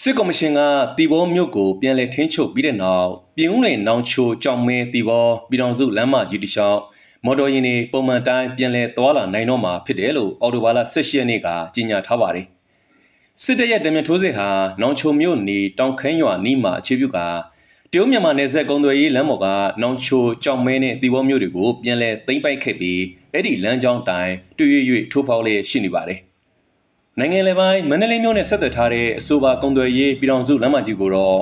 စစ်ကော်မရှင်ကတီဘောမြို့ကိုပြန်လည်ထင်းချုပ်ပြီးတဲ့နောက်ပြည်ဦးလွင်နောင်ချိုကြောင်မဲတီဘောပြည်တော်စုလမ်းမကြီးတစ်လျှောက်မော်တော်ယာဉ်တွေပုံမှန်တိုင်းပြန်လည်သွားလာနိုင်တော့မှာဖြစ်တယ်လို့အော်တိုဘာလ18ရက်နေ့ကကြေညာထားပါတယ်စစ်တပ်ရဲ့တမန်ထိုးစစ်ဟာနောင်ချိုမြို့နေတောင်ခမ်းရွာနီးမှာအခြေပြုကတရုတ်မြန်မာနယ်စပ်ကုန်းသွယ်ရေးလမ်းပေါ်ကနောင်ချိုကြောင်မဲနဲ့တီဘောမြို့တွေကိုပြန်လည်သိမ်းပိုက်ခဲ့ပြီးအဲ့ဒီလမ်းကြောင်းတိုင်းတွေ့ရွ၍ထိုးဖောက်လျက်ရှိနေပါတယ် နိုင်ငံလေပိုင်းမန္တလေးမြို့နဲ့ဆက်သွယ်ထားတဲ့အဆိုပါကုံသွယ်ရေးပြည်တော်စုလမ်းမကြီးကိုတော့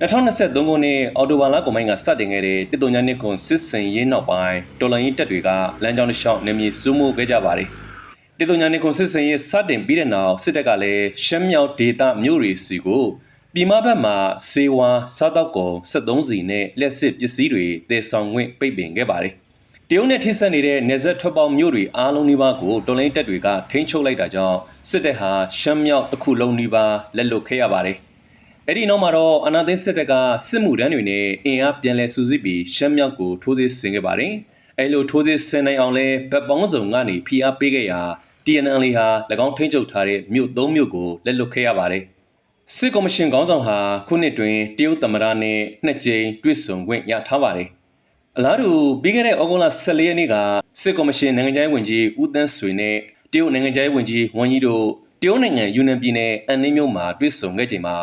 2023ခုနှစ်အော်တိုဘာလကုန်ပိုင်းကစတင်ခဲ့တဲ့တစ်တုံညာနှစ်ကွန်စစ်စင်ရေးနောက်ပိုင်းတော်လိုင်းရေးတပ်တွေကလမ်းကြောင်းတစ်လျှောက်နေမြေစုမှုခဲ့ကြပါတယ်။တစ်တုံညာနှစ်ကွန်စစ်စင်ရေးစတင်ပြီးတဲ့နောက်စစ်တပ်ကလည်းရှမ်းမြောက်ဒေသမြို့တွေစီကိုပြည်မဘက်မှာစေဝါစားတောက်ကုန်73စီနဲ့လက်စစ်ပစ္စည်းတွေတည်ဆောင်ခွင့်ပိတ်ပင်ခဲ့ပါတယ်။ တရုတ်နဲ့ထိစပ်နေတဲ့နေဆက်ထွက်ပေါက်မြို့တွေအားလုံးနီးပါးကိုတော်လိုင်းတပ်တွေကထိန်းချုပ်လိုက်တာကြောင့်စစ်တပ်ဟာရှမ်းမြောက်တစ်ခုလုံးနီးပါးလက်လွတ်ခဲ့ရပါတယ်။အဲ့ဒီနောက်မှာတော့အနာသိန်းစစ်တပ်ကစစ်မှုတန်းတွေနဲ့အင်အားပြန်လည်စုစည်းပြီးရှမ်းမြောက်ကိုထိုးစစ်ဆင်ခဲ့ပါတယ်။အဲ့လိုထိုးစစ်ဆင်နိုင်အောင်လဲဗတ်ပေါင်းစုံကနေဖိအားပေးခဲ့ရာ TNL ဟာ၎င်းထိန်းချုပ်ထားတဲ့မြို့၃မြို့ကိုလက်လွတ်ခဲ့ရပါတယ်။စစ်ကော်မရှင်ခေါင်းဆောင်ဟာခုနှစ်တွင်တရုတ်သမ္မတနဲ့နှစ်ကြိမ်တွေ့ဆုံခွင့်ရထားပါတယ်။ အလားတူပြီးခဲ့တဲ့ဩဂုတ်လ14ရက်နေ့ကစစ်ကော်မရှင်နိုင်ငံခြားရေးဝန်ကြီးဦးသန်းဆွေနဲ့တရုတ်နိုင်ငံခြားရေးဝန်ကြီးဝမ်ယီတို့တရုတ်နိုင်ငံယူနန်ပြည်နယ်အန်နင်းမြို့မှာတွေ့ဆုံခဲ့ချိန်မှာ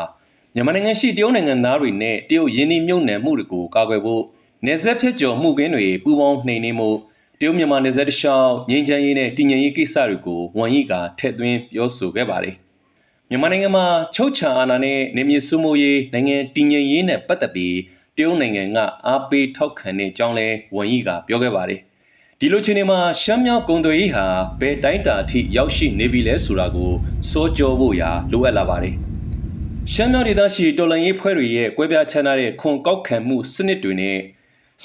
မြန်မာနိုင်ငံရှိတရုတ်နိုင်ငံသားတွေနဲ့တရုတ်ယင်းနှိမ့်မြုံနယ်မှုတွေကိုကာကွယ်ဖို့နေဆက်ဖြတ်ကျော်မှုကင်းတွေပူးပေါင်းနှိမ်နင်းမှုတရုတ်မြန်မာနယ်စပ်တစ်လျှောက်ငြိမ်းချမ်းရေးနဲ့တည်ငြိမ်ရေးကိစ္စတွေကိုဝမ်ယီကထည့်သွင်းပြောဆိုခဲ့ပါတယ်။မြန်မာနိုင်ငံမှာချုပ်ချာအာဏာနဲ့နေမြေစုမှုရေးနိုင်ငံတည်ငြိမ်ရေးနဲ့ပတ်သက်ပြီး တရုတ်နိုင်ငံကအားပေးထောက်ခံတဲ့အကြောင်းလဲဝန်ကြီးကပြောခဲ့ပါတယ်။ဒီလိုချိန်တွေမှာရှမ်းမြောက်ကုံသွေးရေးဟာဘယ်တိုင်းတာအထိရောက်ရှိနေပြီလဲဆိုတာကိုစိုးကြောဖို့ရာလိုအပ်လာပါတယ်။ရှမ်းမြောက်ဒေသရှိတော်လှန်ရေးဖွဲ့တွေရဲ့ကွဲပြားခြားနားတဲ့ခွန်ကောက်ခံမှုစနစ်တွေနဲ့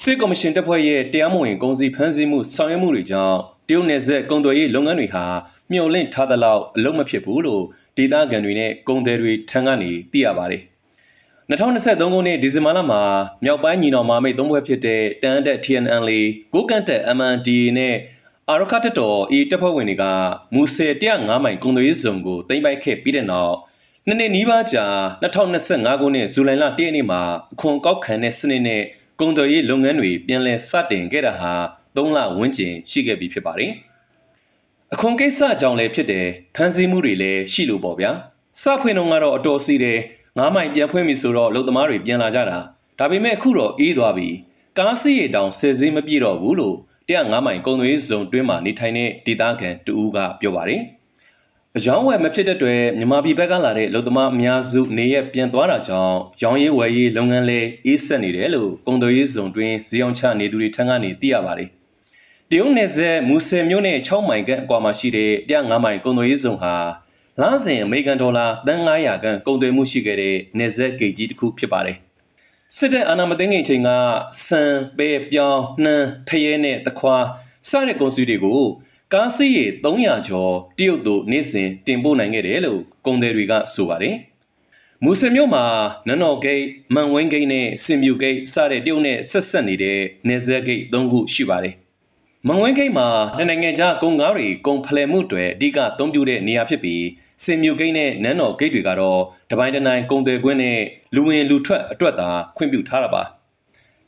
စစ်ကော်မရှင်တပ်ဖွဲ့ရဲ့တရားမဝင်ကုန်စည်ဖမ်းဆီးမှုဆောင်ရွက်မှုတွေကြောင့်တရုတ်နယ်စပ်ကုံသွေးရေးလုပ်ငန်းတွေဟာမျှော်လင့်ထားသလောက်အလုံးမဖြစ်ဘူးလို့ဒေသခံတွေနဲ့ကုန်သည်တွေထံကနေသိရပါတယ်။ 2023ခုနှစ်ဒီဇင်ဘာလမှာမြောက်ပိုင်းညီနောင်မဟာမိတ်သုံးဖွဲ့ဖြစ်တဲ့တန်တက် TNL ကိုကန့်တက် MND နဲ့အာရခတ်တော်ဤတပ်ဖွဲ့ဝင်တွေကမူဆယ်105မိုင်ကုန်သွယ်ရေးဇုံကိုသိမ်းပိုက်ခဲ့ပြီးတဲ့နောက်နှစ်နှစ်နီးပါးကြာ2025ခုနှစ်ဇူလိုင်လ1ရက်နေ့မှာအခွန်ကောက်ခံတဲ့စနစ်နဲ့ကုန်သွယ်ရေးလုပ်ငန်းတွေပြန်လည်စတင်ခဲ့တာဟာ3လဝန်းကျင်ရှိခဲ့ပြီဖြစ်ပါတယ်။အခွန်ကိစ္စကြောင့်လည်းဖြစ်တယ်ဖန်ဆီးမှုတွေလည်းရှိလို့ပေါ့ဗျာ။စဖွင့်တော့ကတော့အတော်စီတယ် ငားမိုင်ပြန်ဖွင့်ပြီဆိုတော့လုံသမားတွေပြန်လာကြတာဒါပေမဲ့အခုတော့အေးသွားပြီကားစီးရတောင်ဆယ်စည်းမပြည့်တော့ဘူးလို့105မိုင်ကုန်သွယ်ရေးဇုံတွင်းမှာနေထိုင်တဲ့ဒေသခံတူဦးကပြောပါတယ်။အယောင်းဝယ်မဖြစ်တဲ့အတွက်မြန်မာပြည်ဘက်ကလာတဲ့လုံသမားအများစုနေရပြန်သွားတာကြောင့်ရောင်းရေးဝယ်ရေးလုပ်ငန်းလဲအေးဆက်နေတယ်လို့ကုန်သွယ်ရေးဇုံတွင်းဈေးအောင်ချနေသူတွေထံကနေသိရပါတယ်။တရုတ်နယ်စပ်မူဆယ်မြို့နယ်6မိုင်ခန့်အကွာမှာရှိတဲ့105မိုင်ကုန်သွယ်ရေးဇုံဟာ လစဉ်အမေရိကန်ဒေါ်လာ300ခန့်ကုန်သွယ်မှုရှိခဲ့တဲ့နယ်စပ်ဂိတ်ကြီးတစ်ခုဖြစ်ပါတယ်။စစ်တပ်အာဏာမသိမ်းခင်ချိန်ကစံပဲပြောင်းနှမ်းဖရဲနဲ့တခွာစတဲ့ကုန်စည်တွေကိုကားစီးရေ300ကျော်တရုတ်တို့နေ့စဉ်တင်ပို့နိုင်ခဲ့တယ်လို့ကုန်သည်တွေကဆိုပါတယ်။မူဆယ်မြို့မှာနန်းတော်ဂိတ်မန်ဝင်းဂိတ်နဲ့စင်မြူဂိတ်စတဲ့တရုတ်နဲ့ဆက်ဆက်နေတဲ့နယ်စပ်ဂိတ်၃ခုရှိပါတယ်။ မန်ဝင်းဂိတ်မှာနိုင်ငံခြားကုန်ကားတွေကုန်ဖလှယ်မှုတွေအဓိကအသုံးပြုတဲ့နေရာဖြစ်ပြီးစင်မြူဂိတ်နဲ့နန်းတော်ဂိတ်တွေကတော့တပိုင်းတနိုင်ကုန်တယ်ကွင်းနဲ့လူဝင်လူထွက်အတွက်သာခွင့်ပြုထားတာပါ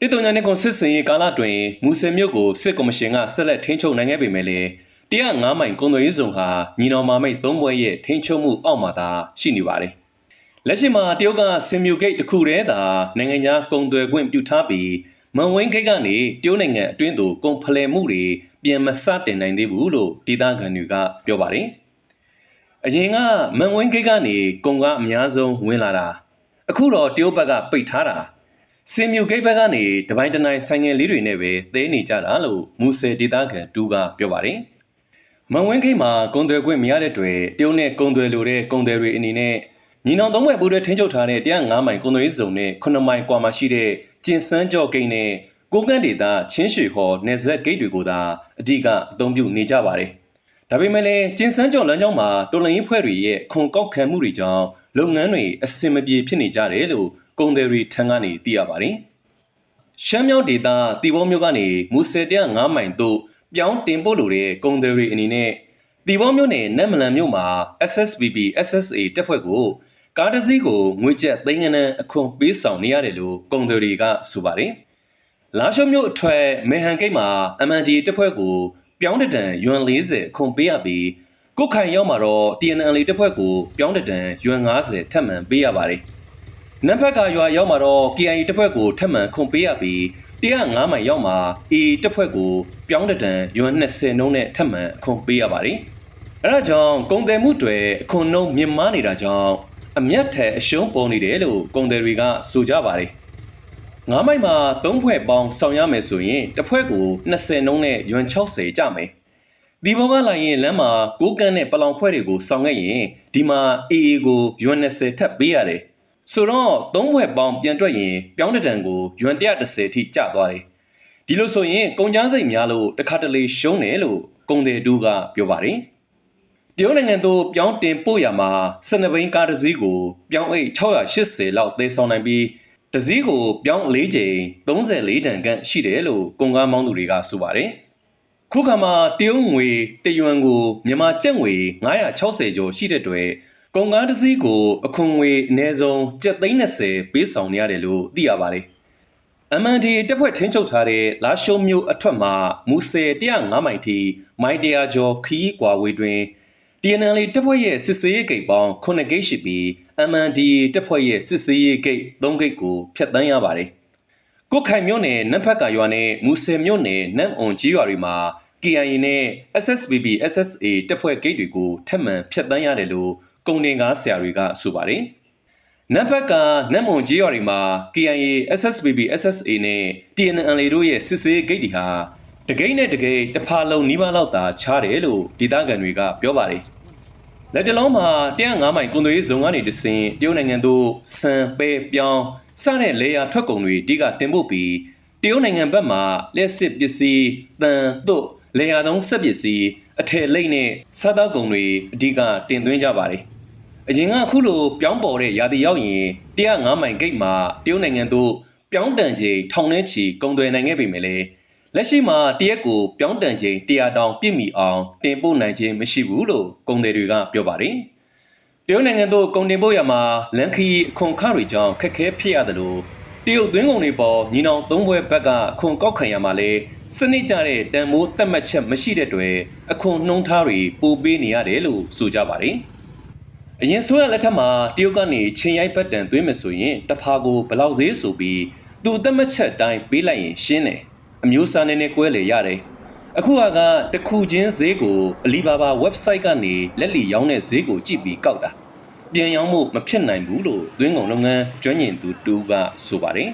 တိတုံညာနဲ့ကွန်စစ်စင်ရေးကာလတွင်မူဆယ်မြို့ကိုစစ်ကော်မရှင်ကဆက်လက်ထိန်းချုပ်နိုင်ခဲ့ပေမဲ့လည်း105မိုင်ကုန်သွယ်ရေးဇုံဟာညီတော်မာမိတ်သုံးဘွဲရဲ့ထိန်းချုပ်မှုအောက်မှာသာရှိနေပါတယ်လက်ရှိမှာတရုတ်ကစင်မြူဂိတ်တစ်ခုတည်းသာနိုင်ငံခြားကုန်သွယ်ခွင့်ပြုထားပြီး မန်ဝင်းဂိတ်ကနေတရုတ်နိုင်ငံအတွင်းသို့ကုန်ဖလှယ်မှုတွေပြန်မစတင်နိုင်သေးဘူးလို့ဒေသခံတွေကပြောပါတယ်အရင်ကမန်ဝင်းဂိတ်ကနေကုန်ကားအများဆုံးဝင်လာတာအခုတော့တရုတ်ဘက်ကပိတ်ထားတာစင်မြူဂိတ်ဘက်ကနေတပိုင်းတနိုင်ဆိုင်ငယ်လေးတွေနဲ့ပဲသဲနေကြတာလို့မူဆယ်ဒေသခံတူကပြောပါတယ်မန်ဝင်းဂိတ်မှာကုန်သွယ်ခွင့်မရတဲ့တွေတရုတ်နဲ့ကုန်သွယ်လိုတဲ့ကုန်သွယ်တွေအနေနဲ့ ညီနောင်သုံးဘက်ပူးတွဲထိန်းချုပ်ထားတဲ့105မိုင်ကုန်သွယ်ရေးဇုံနဲ့9မိုင်ကွာမှာရှိတဲ့ကျင်စန်းကျော်ဂိတ်နဲ့ကိုကန့်ဒေသချင်းရွှေဟော်နယ်ဇက်ဂိတ်တွေကိုသာအဓိကအသုံးပြုနေကြပါတယ်ဒါပေမဲ့လည်းကျင်းစန်းကျော်လမ်းကြောင်းမှာတော်လှန်ရေးဖွဲ့တွေရဲ့ခွန်ကောက်ခံမှုတွေကြောင့်လုပ်ငန်းတွေအဆင်မပြေဖြစ်နေကြတယ်လို့ကုန်သည်တွေထံကနေသိရပါတယ်။ရှမ်းမြောက်ဒေသတီဘောမြို့ကနေမူဆယ်105မိုင်သို့ပြောင်းတင်ပို့လိုတဲ့ကုန်သည်တွေအနေနဲ့တီဘောမြို့နယ်နတ်မလန်မြို့မှာ SSBB SSA တပ်ဖွဲ့ကို ကားတစ်စီးကိုငွေကျပ်သိန်းငန်းအခွန်ပေးဆောင်နေရတယ်လို့ကုန်သည်တွေကဆိုပါတယ်။လာရှုံမြို့အထွတ်မေဟန်ဂိတ်မှာ MND တပ်ဖွဲ့ကိုပြောင်းတတန်ယွမ်40အခွန်ပေးရပြီးကုတ်ခိုင်ရောက်မှာတော့ TNL တပ်ဖွဲ့ကိုပြောင်းတတန်ယွမ်90ထပ်မံပေးရပါတယ်။နံပါတ်ကရွာရောက်မှာတော့ KIA တပ်ဖွဲ့ကိုထပ်မံခွန်ပေးရပြီး105မိုင်ရောက်မှာ A တပ်ဖွဲ့ကိုပြောင်းတတန်ယွမ်20နှုန်းနဲ့ထပ်မံခွန်ပေးရပါတယ်။အဲဒါကြောင့်ကုန်တယ်မှုတွေအခွန်နှုန်းမြင့်မားနေတာကြောင့် အမျက်ထက်အရှုံးပေါ်နေတယ်လို့ကုန်တယ်တွေကဆိုကြပါတယ်။ငါးမိုက်မှာ၃ဖွဲ့ပေါင်းဆောင်ရမယ်ဆိုရင်တစ်ဖွဲ့ကို20နှုန်းနဲ့ယွမ်60ကျမယ်။ဒီဘောကလာရင်လမ်းမှာကိုကန်းနဲ့ပလောင်ဖွဲ့တွေကိုဆောင်ခဲ့ရင်ဒီမှာ AA ကိုယွမ်20ထပ်ပေးရတယ်။ဆိုတော့၃ဖွဲ့ပေါင်းပြန်တွက်ရင်ပြောင်းတတန်ကိုယွမ်130ထိကျသွားတယ်။ဒီလိုဆိုရင်ကုန်ကျန်းစိတ်များလို့တစ်ခါတလေရှုံးတယ်လို့ကုန်တယ်တူကပြောပါတယ်။ တရုတ်နိုင်ငံသို့ပြောင်းတင်ပို့ရမှာ12ဘိန်းကားတစ်စီးကိုပြောင်းအိတ်680လောက်သေဆောင်နိုင်ပြီးတစ်စီးကိုပြောင်း၄ချိန်34တန်ခန့်ရှိတယ်လို့ကုန်ကားမောင်းသူတွေကဆိုပါတယ်။ခုခါမှာတရုတ်ငွေတယွမ်ကိုမြန်မာကျပ်ငွေ960ကျော်ရှိတဲ့အတွက်ကုန်ကားတစ်စီးကိုအခွန်ငွေအနည်းဆုံးကျပ်30ပေးဆောင်နေရတယ်လို့သိရပါတယ်။ MND တပ်ဖွဲ့ထင်းချုပ်ထားတဲ့လာရှုံမြို့အထွတ်မှာမူဆယ်105မိုင်ထိမိုင်တရာကျော်ခီးကွာဝေးတွင် TNL တပ်ဖွဲ့ရဲ့စစ်စေးရေးဂိတ်ပေါင်း9ဂိတ်ရှိပြီး MND တပ်ဖွဲ့ရဲ့စစ်စေးရေးဂိတ်3ဂိတ်ကိုဖျက်ဆီးရပါတယ်။ကုတ်ခိုင်မြို့နယ်နမ်ဖက်ကရွာနဲ့မူဆယ်မြို့နယ်နမ်အွန်ကြီးရွာတွေမှာ KIA နဲ့ SSBB SSA တပ်ဖွဲ့ဂိတ်တွေကိုထပ်မံဖျက်ဆီးရတယ်လို့ကုန်တင်ကားဆရာတွေကဆိုပါတယ်။နမ်ဖက်ကနမ်အွန်ကြီးရွာတွေမှာ KIA SSBB SSA နဲ့ TNL တို့ရဲ့စစ်စေးဂိတ်တွေဟာတကိန်းနဲ့တကိန်းတစ်ဖာလုံးနီးပါးလောက်သာချားတယ်လို့ဒေသခံတွေကပြောပါတယ်။ လက်တလုံးမှာ105မိုင်ကွန်သွေးဇုံကနေတဆင်တရုတ်နိုင်ငံသို့စံပဲပြောင်းစတဲ့လေယာထွက်ကုန်တွေအဓိကတင်ပို့ပြီးတရုတ်နိုင်ငံဘက်မှာလက်စစ်ပစ္စည်းတန်တို့လေယာသုံးဆက်ပစ္စည်းအထည်လိပ်နဲ့စားသောက်ကုန်တွေအဓိကတင်သွင်းကြပါတယ်။အရင်ကအခုလိုပြောင်းပေါ်တဲ့ရာသီရောက်ရင်105မိုင်ဂိတ်မှာတရုတ်နိုင်ငံသို့ပြောင်းတန်ချိန်ထောင်ထဲချီကုန်သွယ်နိုင်ခဲ့ပေမဲ့လည်း လက်ရှိမှာတရက်ကိုပြောင်းတန်ချိန်100တောင်ပြည့်မီအောင်တင်ပို့နိုင်ခြင်းမရှိဘူးလို့ကုန်သည်တွေကပြောပါတယ်။တရုတ်နိုင်ငံသို့ကုန်တင်ပို့ရမှာလန်ခီအခွန်ခတွေကြောင့်ခက်ခဲဖြစ်ရတယ်လို့တရုတ်သွင်းကုန်တွေပေါ်ညီနောင်သုံးဘွဲဘက်ကအခွန်ကောက်ခံရမှာလဲစနစ်ကြတဲ့တန်မိုးတက်မှတ်ချက်မရှိတဲ့အတွက်အခွန်နှုံးထားတွေပိုပေးနေရတယ်လို့ဆိုကြပါတယ်။အရင်ဆိုရလက်ထက်မှာတရုတ်ကနေချင်းရိုက်ပတ်တန်သွင်းမယ်ဆိုရင်တဖာကိုဘလောက်ဈေးဆိုပြီးသူတက်မှတ်ချက်တိုင်းပေးလိုက်ရင်ရှင်းတယ် အမျိုးအစားနဲ့နဲ့ကွဲလေရတယ်အခုကတခုချင်းဈေးကိုအလီဘာဘာ website ကနေလက်လီရောင်းတဲ့ဈေးကိုကြည့်ပြီးကောက်တာပြန်ရောင်းမှုမဖြစ်နိုင်ဘူးလို့သွင်းကုန်လုပ်ငန်းကျွမ်းကျင်သူတူကဆိုပါတယ်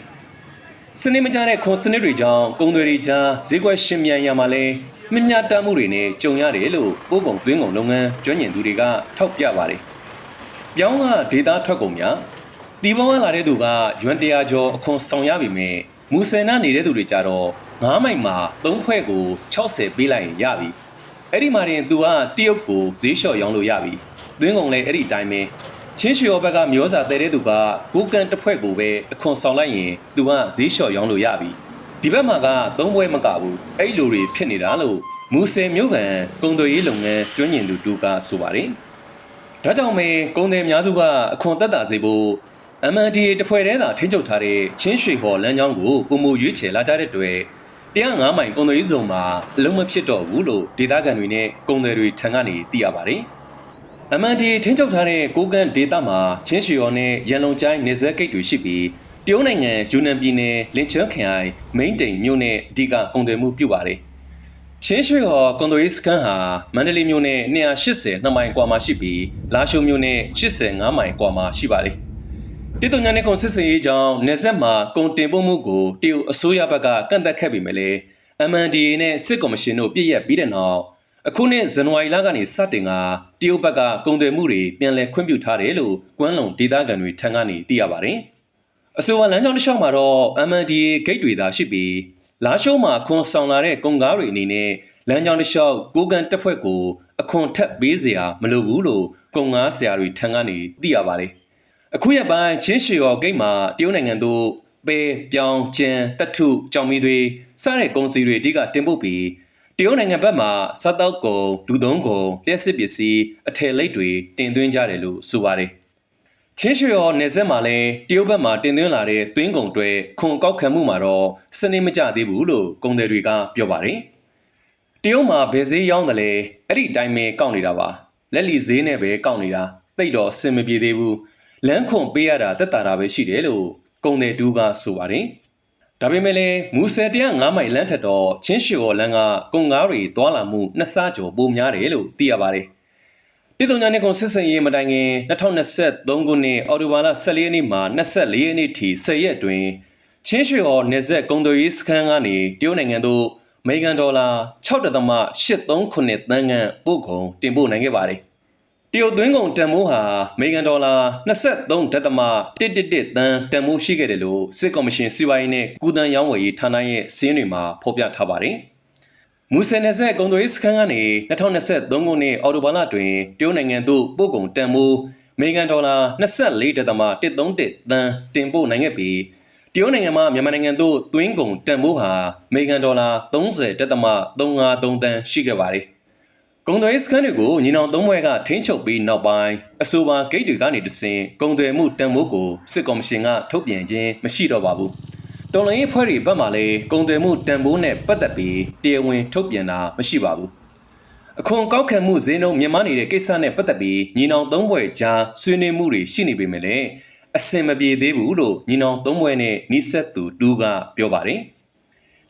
စနစ်မကျတဲ့ခွန်စနစ်တွေကြောင့်ကုန်သွယ်တွေကြားဈေးကွက်ရှင်မြန်ရမှာလဲမြင့်မြတ်တမ်းမှုတွေနဲ့ကြုံရတယ်လို့ပို့ကုန်သွင်းကုန်လုပ်ငန်းကျွမ်းကျင်သူတွေကထောက်ပြပါတယ်ပြောင်းကဒေတာထွက်ကုန်များဒီဘဝလာတဲ့သူကရွမ်တရာကျော်အခွန်ဆောင်ရပြီမဲ့မူဆယ်နာနေတဲ့သူတွေကြတော့ 9မိုင်မှာ3ဖွဲ့ကို60ပေးလိုက်ရင်ရပြီအဲ့ဒီမှာတင်သူကတရုတ်ကိုဈေးလျှော့ရောင်းလို့ရပြီသွင်းကုန်လည်းအဲ့ဒီတိုင်းပဲချင်းချီယောဘက်ကမျိုးစာတဲတဲ့သူကကိုကန်တစ်ဖွဲ့ကိုပဲအခွန်ဆောင်လိုက်ရင်သူကဈေးလျှော့ရောင်းလို့ရပြီဒီဘက်မှာက3ပွဲမကဘူးအဲ့လိုတွေဖြစ်နေတာလို့မူဆယ်မြို့ကန်ကုန်သွယ်ရေးလုပ်ငန်းကျွမ်းကျင်သူတူကဆိုပါတယ်ဒါကြောင့်မဲကုန်သည်များစုကအခွန်တက်တာစေဖို့ MNDA တဖွဲ့တည်းသာထိန်းချုပ်ထားတဲ့ချင်းရွှေဟော်လမ်းကြောင်းကိုပုံမရွေးချယ်လာကြတဲ့အတွက် 105မိုင်ကုန်သွယ်ရေးဇုံမှာအလုံးမဖြစ်တော့ဘူးလို့ဒေသခံတွေနဲ့ကုန်သည်တွေထံကနေသိရပါတယ်။ MNDA ထိန်းချုပ်ထားတဲ့ကိုကန့်ဒေသမှာချင်းရွှေဟော်နဲ့ရန်လုံချိုင်းနေဆက်ဂိတ်တွေရှိပြီးတရုတ်နိုင်ငံယူနန်ပြည်နယ်လင်ချန်းခရိုင်မိန်တိန်မြို့နဲ့အဓိကကုန်သွယ်မှုပြုပါတယ်။ချင်းရွှေဟော်ကွန်ဒိုရီစကန်ဟာမန္တလေးမြို့နဲ့280နှစ်မိုင်ကွာမှာရှိပြီးလာရှိုးမြို့နဲ့85မိုင်ကွာမှာရှိပါတယ်။ တိတုံညာနဲ့ကုန်စစ်စင်ရေးကြောင့်နေဆက်မှာကုန်တင်ပို့မှုကိုတရုတ်အစိုးရဘက်ကကန့်သက်ခဲ့ပေမဲ့လည်း MNDAA နဲ့စစ်ကော်မရှင်တို့ပြည့်ရက်ပြီးတဲ့နောက်အခုနှစ်ဇန်နဝါရီလကနေစတင်ကတရုတ်ဘက်ကကုန်သွယ်မှုတွေပြန်လည်ခွင့်ပြုထားတယ်လို့ကွမ်းလုံဒေသခံတွေထံကနေသိရပါတယ်။အဆိုပါလမ်းကြောင်းတစ်လျှောက်မှာတော့ MNDAA ဂိတ်တွေသာရှိပြီးလာရှိုးမှာခွန်ဆောင်လာတဲ့ကုန်ကားတွေအနေနဲ့လမ်းကြောင်းတစ်လျှောက်ကိုကန်တက်ဖွဲ့ကိုအခွန်ထက်ပေးစရာမလိုဘူးလို့ကုန်ကားဆရာတွေထံကနေသိရပါတယ် အခုရက်ပိုင်းချင်းရှီရောဂိတ်မှာတရုတ်နိုင်ငံသို့ပဲပြောင်းကျန်တထုကြောင်မီတွေစတဲ့ကုန်စည်တွေအဓိကတင်ပို့ပြီးတရုတ်နိုင်ငံဘက်မှာစားတောက်ကုန်လူသုံးကုန်လျှက်စစ်ပစ္စည်းအထည်လိပ်တွေတင်သွင်းကြတယ်လို့ဆိုပါတယ်ချင်းရွှေရောနေဆက်မှာလည်းတရုတ်ဘက်မှာတင်သွင်းလာတဲ့သွင်းကုန်တွေခွန်ကောက်ခံမှုမှာတော့စနစ်မကျသေးဘူးလို့ကုန်သည်တွေကပြောပါတယ်တရုတ်မှာဘယ်ဈေးရောင်းတယ်လဲအဲ့ဒီအတိုင်းပဲကောက်နေတာပါလက်လီဈေးနဲ့ပဲကောက်နေတာတိတ်တော့အဆင်မပြေသေးဘူး လမ်းခွန်ပေးရတာတက်တာတာပဲရှိတယ်လို့ကုန်သည်တူကဆိုပါတယ်ဒါပေမဲ့လည်းမူဆယ်105မိုင်လမ်းထက်တော့ချင်းရွှေရောလမ်းကကုန်ကားတွေသွာလာမှုနှစ်ဆကျော်ပိုများတယ်လို့သိရပါတယ်တည်တုံညာနဲ့ကုန်စစ်စင်ရေးမတိုင်ခင်2023ခုနှစ်အော်တိုဘာလ14ရက်နေ့မှ24ရက်နေ့ထိ10ရက်အတွင်းချင်းရွှေဟော်နေဆက်ကုန်သွယ်ရေးစခန်းကနေတရုတ်နိုင်ငံသို့အမေရိကန်ဒေါ်လာ6.839သန်းခန့်ပို့ကုန်တင်ပို့နိုင်ခဲ့ပါတယ်။ တရုတ်သွင်းကုန်တန်မိုးဟာအမေရိကန်ဒေါ်လာ23.111သန်းတန်မိုးရှိခဲ့တယ်လို့စစ်ကော်မရှင်စီဝိုင်းနဲ့ကုသန်းရောင်းဝယ်ရေးဌာနရဲ့စည်းတွေမှာဖော်ပြထားပါတယ်။မူဆယ်နယ်ဆက်ကုန်သွယ်ရေးစခန်းကနေ2023ခုနှစ်အော်တိုဘာလတွင်တရုတ်နိုင်ငံသို့ပို့ကုန်တန်မိုးအမေရိကန်ဒေါ်လာ24.131သန်းတင်ပို့နိုင်ခဲ့ပြီးတရုတ်နိုင်ငံမှမြန်မာနိုင်ငံသို့သွင်းကုန်တန်ဖိုးဟာအမေရိကန်ဒေါ်လာ30.353တန်းရှိခဲ့ပါတယ်။ ကုန်သွယ်ရေးစခန်းတွေကိုညီနောင်သုံးဘွဲကထိန်းချုပ်ပြီးနောက်ပိုင်းအဆိုပါဂိတ်တွေကနေတဆင့်ကုန်သွယ်မှုတန်ဖိုးကိုစစ်ကော်မရှင်ကထုတ်ပြန်ခြင်းမရှိတော့ပါဘူး။တော်လိုင်းရေးဖွဲ့တွေဘက်မှလည်းကုန်သွယ်မှုတန်ဖိုးနဲ့ပတ်သက်ပြီးတရားဝင်ထုတ်ပြန်တာမရှိပါဘူး။အခွန်ကောက်ခံမှုဈေးနှုန်းမြင့်မားနေတဲ့ကိစ္စနဲ့ပတ်သက်ပြီးညီနောင်သုံးဘွဲကြားဆွေးနွေးမှုတွေရှိနေပေမဲ့လည်းအစင်မပြေသေးဘူးလို့ညီနောင်သုံးဘွဲနဲ့နီးစပ်သူတူကပြောပါတယ်။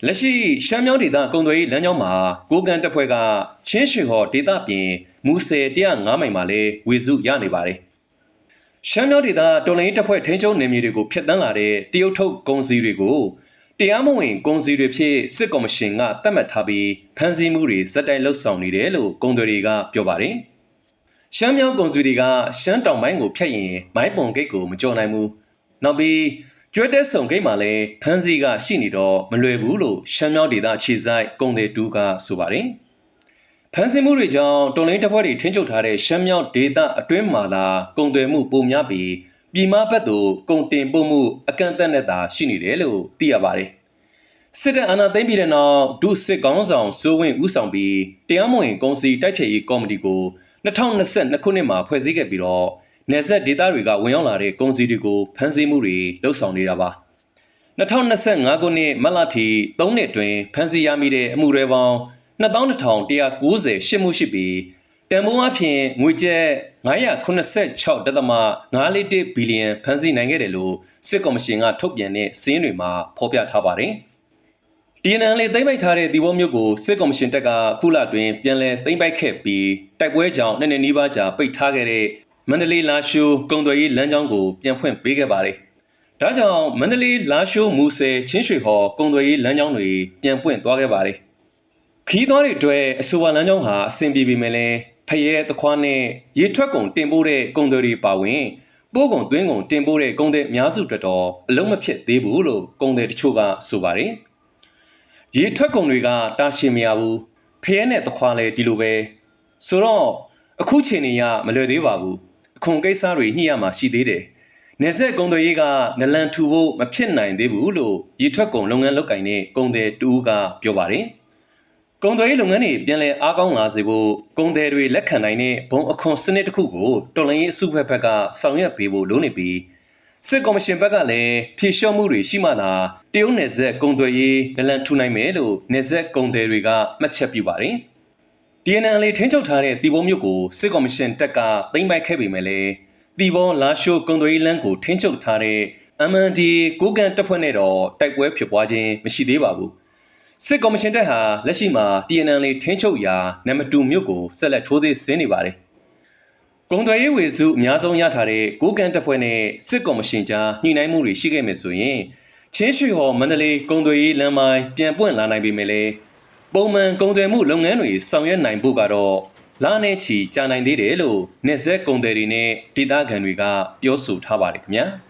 လက်ရှိရှမ်းမြောင်းဒေသကုံသွေးလမ်းကြောင်းမှာကိုကန်တပ်ဖွဲ့ကချင်းရွှေဟော်ဒေသပြင်မူဆယ်105မိုင်မှာလဲဝေစုရနေပါတယ်။ရှမ်းမြောင်းဒေသတော်လိုင်းတပ်ဖွဲ့ထင်းကျုံနယ်မြေတွေကိုဖျက်ဆီးလာတဲ့တရုတ်ထုတ်ကုန်စည်တွေကိုတရားမဝင်ကုန်စည်တွေဖြစ်စစ်ကော်မရှင်ကတတ်မှတ်ထားပြီးဖမ်းဆီးမှုတွေစက်တိုင်လှုပ်ဆောင်နေတယ်လို့ကုန်သွယ်တွေကပြောပါတယ်။ရှမ်းမြောင်းကုန်စုတွေကရှမ်းတောင်ပိုင်းကိုဖျက်ရင်မိုင်းပုံဂိတ်ကိုမကြော်နိုင်ဘူး။နောက်ပြီး ကျွဲတဲဆုံဂိတ်မှာလည်းဖမ်းဆီးကရှိနေတော့မလွယ်ဘူးလို့ရှမ်းမြောင်းဒေသခြေဆိုင်ကုန်သည်တူကဆိုပါတယ်။ဖမ်းဆီးမှုတွေကြောင့်တော်လိုင်းတပ်ဖွဲ့တွေထင်းချုပ်ထားတဲ့ရှမ်းမြောင်းဒေသအတွင်းမှာသာကုန်သွယ်မှုပိုများပြီးပြည်မဘက်သို့ကုန်တင်ပို့မှုအကန့်အသတ်နဲ့သာရှိနေတယ်လို့သိရပါတယ်။စစ်တပ်အာဏာသိမ်းပြီးတဲ့နောက်ဒုစစ်ကောင်းဆောင်စိုးဝင်းဦးဆောင်ပြီးတရားမဝင်ကုန်စည်တိုက်ဖျက်ရေးကော်မတီကို2022ခုနှစ်မှာဖွဲ့စည်းခဲ့ပြီးတော့ နယ်စပ်ဒေသတွေကဝင်ရောက်လာတဲ့ကုန်စည်တွေကိုဖမ်းဆီးမှုတွေလှုပ်ဆောင်နေတာပါ2025ခုနှစ်မတ်လထိ3နှစ်အတွင်းဖမ်းဆီးရမိတဲ့အမှုတွေပေါင်း2190ရှစ်မှုရှိပြီးတန်ဖိုးအဖြစ်ငွေကျပ်986.541ဘီလီယံဖမ်းဆီးနိုင်ခဲ့တယ်လို့စစ်ကော်မရှင်ကထုတ်ပြန်တဲ့စည်းတွေမှာဖော်ပြထားပါတယ်။ TNN လေးသိမ့်ပိုက်ထားတဲ့ဒီဘုံမျိုးကိုစစ်ကော်မရှင်တပ်ကခုလတွင်ပြန်လည်သိမ့်ပိုက်ခဲ့ပြီးတိုက်ပွဲကြောင့်နှစ်နှစ်နီးပါးကြာပိတ်ထားခဲ့တဲ့ မန္တလေးလာရှိုးကုံသွယ်ရေးလမ်းကြောင်းကိုပြန်ဖွင့်ပေးခဲ့ပါတယ်။ဒါကြောင့်မန္တလေးလာရှိုးမူဆယ်ချင်းရွှေဟော်ကုံသွယ်ရေးလမ်းကြောင်းတွေပြန်ပွင့်သွားခဲ့ပါတယ်။ခီးသွားတွေအတွက်အဆိုပါလမ်းကြောင်းဟာအဆင်ပြေပေမဲ့လည်းဖရဲသခွားနဲ့ရေထွက်ကုန်တင်ပို့တဲ့ကုံသွယ်တွေပါဝင်ပို့ကုန်သွင်းကုန်တင်ပို့တဲ့ကုံသည်အများစုအတွက်တော့အလုံးမဖြစ်သေးဘူးလို့ကုံသည်တချို့ကဆိုပါတယ်။ရေထွက်ကုန်တွေကတာရှည်မရဘူးဖရဲနဲ့တခွာလဲဒီလိုပဲဆိုတော့အခုချိန်နေရမလွယ်သေးပါဘူး အခွန်ကိစ္စတွေညှိရမှာရှိသေးတယ်နေဆက်ကုံတွေကနလန်ထူဖို့မဖြစ်နိုင်သေးဘူးလို့ရေထွက်ကုန်လုပ်ငန်းလုပ်ကင်တဲ့ကုံတွေတူကပြောပါတယ်ကုံတွေလုပ်ငန်းတွေပြန်လည်အားကောင်းလာစေဖို့ကုံတွေတွေလက်ခံနိုင်တဲ့ဘုံအခွန်စနစ်တစ်ခုကိုတော်လိုင်းရေးအစုဘက်ဘက်ကဆောင်ရွက်ပေးဖို့လိုနေပြီးစစ်ကော်မရှင်ဘက်ကလည်းဖြေလျှော့မှုတွေရှိမှသာတရုတ်နယ်စပ်ကုန်သွယ်ရေးနလန်ထူနိုင်မယ်လို့နယ်စပ်ကုန်သည်တွေကမှတ်ချက်ပြုပါတယ်။ DNN လေးထင်းချုပ်ထားတဲ့တီဘုံမြို့ကိုစစ်ကော်မရှင်တပ်ကသိမ်းပိုက်ခဲ့ပေမဲ့လည်းတီဘုံလာရှိုးကုန်သွယ်ရေးလမ်းကိုထင်းချုပ်ထားတဲ့ MND ကိုကန်တပ်ဖွဲ့နဲ့တော့တိုက်ပွဲဖြစ်ပွားခြင်းမရှိသေးပါဘူး။စစ်ကော်မရှင်တပ်ဟာလက်ရှိမှာ TNN လေးထင်းချုပ်ရာနံပါတ်2မြို့ကိုဆက်လက်ထိုးသေးဆင်းနေပါတယ်။ကုန်သွယ်ရေးဝေစုအများဆုံးရထားတဲ့ကိုကန်တပ်ဖွဲ့နဲ့စစ်ကော်မရှင်ကြားညှိနှိုင်းမှုတွေရှိခဲ့မယ်ဆိုရင်ချင်းရွှေဟော်မန္တလေးကုန်သွယ်ရေးလမ်းပိုင်းပြန်ပွင့်လာနိုင်ပေမဲ့လည်း ပုံမှန်ကုန်သွယ်မှုလုပ်ငန်းတွေဆောင်ရွက်နိုင်ဖို့ကတော့လာနေချီကြာနိုင်သေးတယ်လို့နေဆက်ကုန်သည်တွေနဲ့ဒေသခံတွေကပြောဆိုထားပါတယ်ခင်ဗျာ။